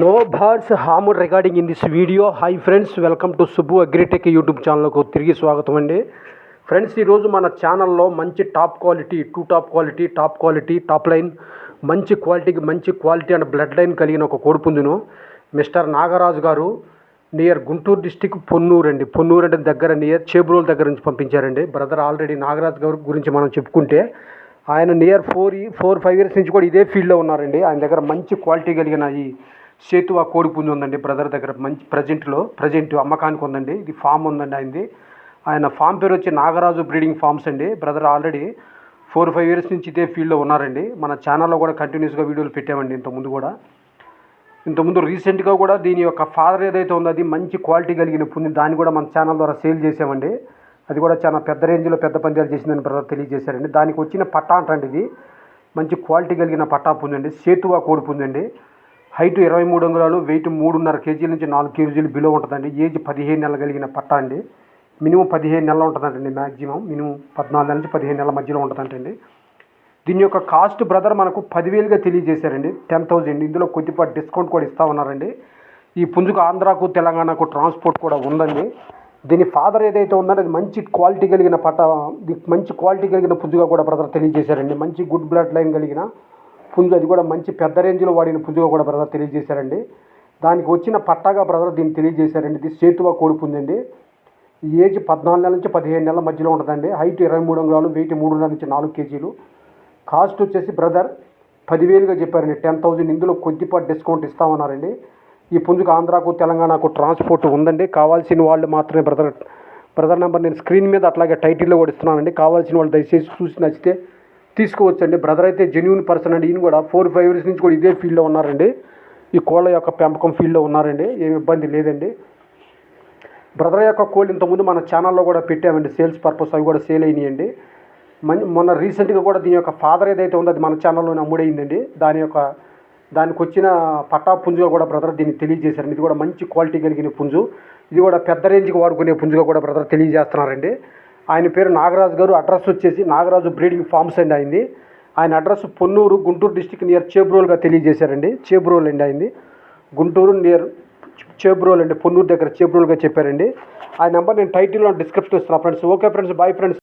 No birds harm recording in this video hi friends welcome to Subbu agritech YouTube ఛానల్కు తిరిగి స్వాగతం అండి. Friends ఈరోజు మన ఛానల్లో మంచి top quality to top quality top quality top line మంచి క్వాలిటీకి మంచి క్వాలిటీ అండ్ బ్లడ్ లైన్ కలిగిన ఒక కోడిపుంజును మిస్టర్ నాగరాజు గారు నియర్ గుంటూరు డిస్టిక్ పొన్నూరు అండి. పొన్నూరు అంటే దగ్గర నియర్ చేబ్రోల్ దగ్గర నుంచి పంపించారండి. బ్రదర్ ఆల్రెడీ నాగరాజు గారి గురించి మనం చెప్పుకుంటే ఆయన near four four five years నుంచి కూడా ఇదే ఫీల్డ్లో ఉన్నారండి. ఆయన దగ్గర మంచి క్వాలిటీ కలిగిన ఈ సేతు ఆ కోడి పుంజు ఉందండి బ్రదర్ దగ్గర. మంచి ప్రజెంట్లో ప్రజెంట్ అమ్మకానికి ఉందండి. ఇది ఫామ్ ఉందండి ఆయనది. ఆయన ఫామ్ పేరు వచ్చి నాగరాజు బ్రీడింగ్ ఫార్మ్స్ అండి. Brother already four five years నుంచి ఇదే ఫీల్డ్లో ఉన్నారండి. మన ఛానల్లో కూడా కంటిన్యూస్గా వీడియోలు పెట్టామండి ఇంతకుముందు కూడా. ఇంతకుముందు రీసెంట్గా కూడా దీని యొక్క ఫాదర్ ఏదైతే ఉందో అది మంచి క్వాలిటీ కలిగిన పుంజు. దాన్ని కూడా మన ఛానల్ ద్వారా సేల్ చేసామండి. అది కూడా చాలా పెద్ద రేంజ్లో పెద్ద పందాలు చేసిందని బ్రదర్ తెలియజేశారండి. దానికి వచ్చిన పట్టా అంటండి ఇది. మంచి క్వాలిటీ కలిగిన పట్టా పుంజండి సేతువా కోడి పుంజండి హైట్ ఇరవై మూడు అంగుళాలు వెయిట్ మూడున్నర కేజీల నుంచి నాలుగు కేజీలు బిలో ఉంటుందండి. ఏజ్ పదిహేను నెలలు కలిగిన పట్టా అండి. మినిమం పదిహేను నెలలు ఉంటుందంటండి మ్యాక్సిమం మినిమం పద్నాలుగు నెలల నుంచి పదిహేను నెలల మధ్యలో ఉంటుందంటండి. దీని యొక్క కాస్ట్ బ్రదర్ మనకు పదివేలుగా తెలియజేశారండి. Ten thousand. ఇందులో కొద్దిపాటి డిస్కౌంట్ కూడా ఇస్తా ఉన్నారండి. ఈ పుంజుకు ఆంధ్రాకు తెలంగాణకు ట్రాన్స్పోర్ట్ కూడా ఉందండి. దీని ఫాదర్ ఏదైతే ఉందో అది మంచి క్వాలిటీ కలిగిన పట మంచి క్వాలిటీ కలిగిన పుంజుగా కూడా బ్రదర్ తెలియజేశారండి. మంచి గుడ్ బ్లడ్ లైన్ కలిగిన పుంజు అది కూడా మంచి పెద్ద రేంజ్లో వాడిన పుంజుగా కూడా బ్రదర్ తెలియజేశారండి. దానికి వచ్చిన పట్టాగా బ్రదర్ దీన్ని తెలియజేశారండి. ఇది సేతువా కోడి పుంజండి. ఏజ్ పద్నాలుగు నెలల నుంచి పదిహేను నెలల మధ్యలో ఉంటుందండి. హైట్ ఇరవై మూడు అంగుళాలు వెయిట్ మూడున్నర నుంచి నాలుగు కేజీలు. కాస్ట్ వచ్చేసి బ్రదర్ పదివేలుగా చెప్పారండి. టెన్ థౌజండ్ ఇందులో కొద్దిపాటి డిస్కౌంట్ ఇస్తామన్నారండి. ఈ పుంజుకు ఆంధ్రాకు తెలంగాణకు ట్రాన్స్పోర్ట్ ఉందండి. కావాల్సిన వాళ్ళు మాత్రమే బ్రదర్ బ్రదర్ నెంబర్ నేను స్క్రీన్ మీద అట్లాగే టైటిల్లో కూడా ఇస్తున్నానండి. కావాల్సిన వాళ్ళు దయచేసి చూసి నచ్చితే తీసుకోవచ్చండి. బ్రదర్ అయితే జెన్యున్ పర్సన్ అండి. ఈయన కూడా ఫోర్ ఫైవ్ ఇయర్స్ నుంచి కూడా ఇదే ఫీల్డ్లో ఉన్నారండి. ఈ కోళ్ళ యొక్క పెంపకం ఫీల్డ్లో ఉన్నారండి. ఏమి ఇబ్బంది లేదండి. బ్రదర్ యొక్క కోళ్ళు ఇంతకుముందు మన ఛానల్లో కూడా పెట్టామండి. సేల్స్ పర్పస్ అవి కూడా సేల్ అయినాయండి. మన్ మొన్న రీసెంట్గా కూడా దీని యొక్క ఫాదర్ ఏదైతే ఉందో అది మన ఛానల్లోనే అమ్ముడైందండి. దాని యొక్క దానికి వచ్చిన పట్టా పుంజుగా కూడా బ్రదర్ దీన్ని తెలియజేశారండి. ఇది కూడా మంచి క్వాలిటీ కలిగిన పుంజు. ఇది కూడా పెద్ద రేంజ్కి వాడుకునే పుంజుగా కూడా బ్రదర్ తెలియజేస్తున్నారండి. ఆయన పేరు నాగరాజు గారు. అడ్రస్ వచ్చేసి నాగరాజు బ్రీడింగ్ ఫార్మ్స్ అండి అయింది. ఆయన address Ponnuru Guntur district near చేబ్రోల్గా తెలియజేశారండి. చేబ్రోల్ అండి అయింది. గుంటూరు నియర్ చేబ్రోల్ అండి పొన్నూరు దగ్గర చేబ్రోల్గా చెప్పారండి. ఆ నెంబర్ నేను టైటిల్లో డిస్క్రిప్షన్ ఇస్తున్నాను friends. Okay friends bye friends.